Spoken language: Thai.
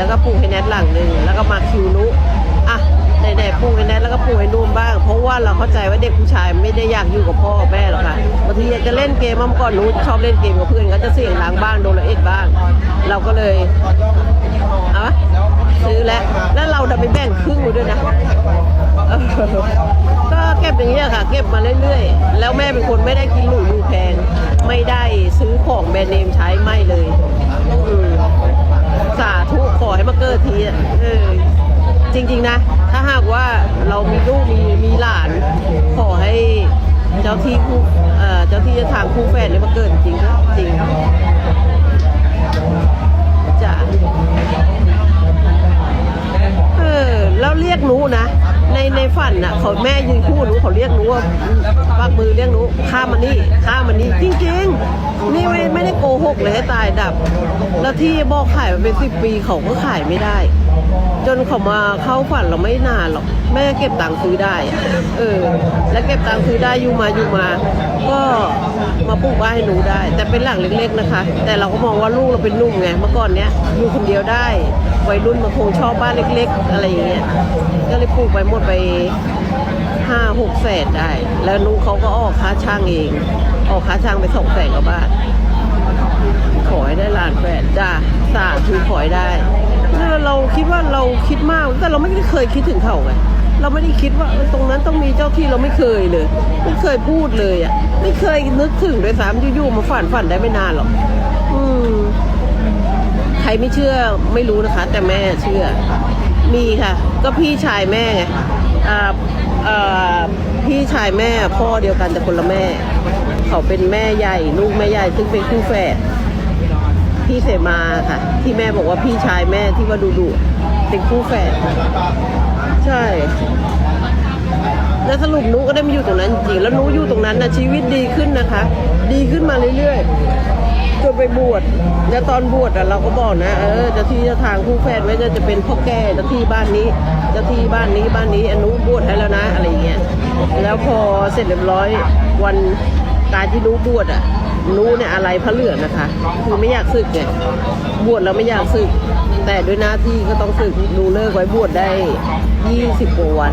แล้วก็ปูให้แนทหลังหนึ่งแล้วก็มาคิวนุอะไหนๆปูให้แนทแล้วก็ปูให้นุ่มบ้าง เพราะว่าเราเข้าใจว่าเด็กผู้ชายไม่ได้อยากอยู่กับพ่อกับแม่หรอกค่ะบางทีอยากจะเล่นเกมมื่อก่อนหนูชอบเล่นเกมกับเพื่อนก็จะเสี่ยงล้างบ้างโดนละเอ็ดบ้าง เราก็เลยเอาวะซื้อแล้วแล้วเราดันไปแบ่งครึ่งด้วยนะก็เก็บอย่างนี้ยค่ะ เก็บมาเรื่อยๆ แล้วแม่เป็นคนไม่ได้กินหรูอยู่แพงไม่ได้ซื้อของแบรนด์เนมใช้ไม่เลยอื เกิดทีอะเออจริง ๆ นะ ถ้าหากว่าเรามีลูกมีมีหลาน ขอให้เจ้าที่คู่เอ่อเจ้าที่เจะทางคู่แฝดเนี่ยมาเกิดจริงก็จริงจ้ะเออแล้วเรียกหนูนะ ในในฝันน่ะเขาแม่ยืนคู่หนูเขาเรียกหนูว่าปากมือเรียกหนูข้ามมานี่ข้ามมานี่จริงๆนี่ไม่ไม่ได้โกหกเลยให้ตายดับ แล้วที่บอกขายมาเป็นสิบปีเขาก็ขายไม่ได้ จนเขามาเข้าฝันเราไม่นานหรอกแม่เก็บตังค์ซื้อได้เออ แล้วเก็บตังค์ซื้อได้อยู่มาอยู่มา ก็มาปลูกบ้านให้หนูได้ แต่เป็นหลังเล็กๆนะคะ แต่เราก็มองว่าลูกเราเป็นนุ่มไงเมื่อก่อนเนี้ยอยู่คนเดียวได้วัยรุ่นมาคงชอบบ้านเล็ก ๆ อะไรอย่างเงี้ยก็เลยปลูกไปหมดไปห้าหกแสนได้ แล้วนุ้เขาก็ออกค่าช่างเอง ออกค่าช่างไปสองแสนกว่าบาทขอให้ได้ล้านแปดจ้าสาธุขอให้ได้ เราคิดว่าเราคิดมากแต่เราไม่ได้เคยคิดถึงเขาไงเราไม่ได้คิดว่าตรงนั้นต้องมีเจ้าที่เราไม่เคยเลย ไม่เคยพูดเลยอะไม่เคยนึกถึงด้วยซ้ำอยู่ๆมาฝันฝันได้ไม่นานหรอกอืมใครไม่เชื่อไม่รู้นะคะ แต่แม่เชื่อ มีค่ะ ก็พี่ชายแม่ไงอ่าอ่าพี่ชายแม่พ่อเดียวกันแต่คนละแม่ เขาเป็นแม่ใหญ่ลูกแม่ใหญ่ซึ่งเป็นคู่แฝด พี่เสมาค่ะ ที่แม่บอกว่าพี่ชายแม่ที่ว่าดูดุเป็นคู่แฝดใช่ แล้วสรุปนุก็ได้มาอยู่ตรงนั้นจริงแล้วนุอยู่ตรงนั้นนะชีวิตดีขึ้นนะคะ ดีขึ้นมาเรื่อยๆจนไปบวชแล้วตอนบวชอะเราก็บอกนะเออจ้าที่จ้าทางคู่แฝดไว้จะจะเป็นพ่อแก่จ้าที่บ้านนี้จ้าที่บ้านนี้บ้านนี้อนุบวชให้แล้วนะอะไรอย่างเงี้ยแล้วพอเสร็จเรียบร้อยวันการที่นุบวชอะ นุเนี่ยอะไรพระเหลืองนะคะคือไม่อยากสึกเนี่ยบวชแล้วไม่อยากสึก แต่ด้วยหน้าที่ก็ต้องสึกดูเลิกไว้บวชได้ยี่สิบกว่าวัน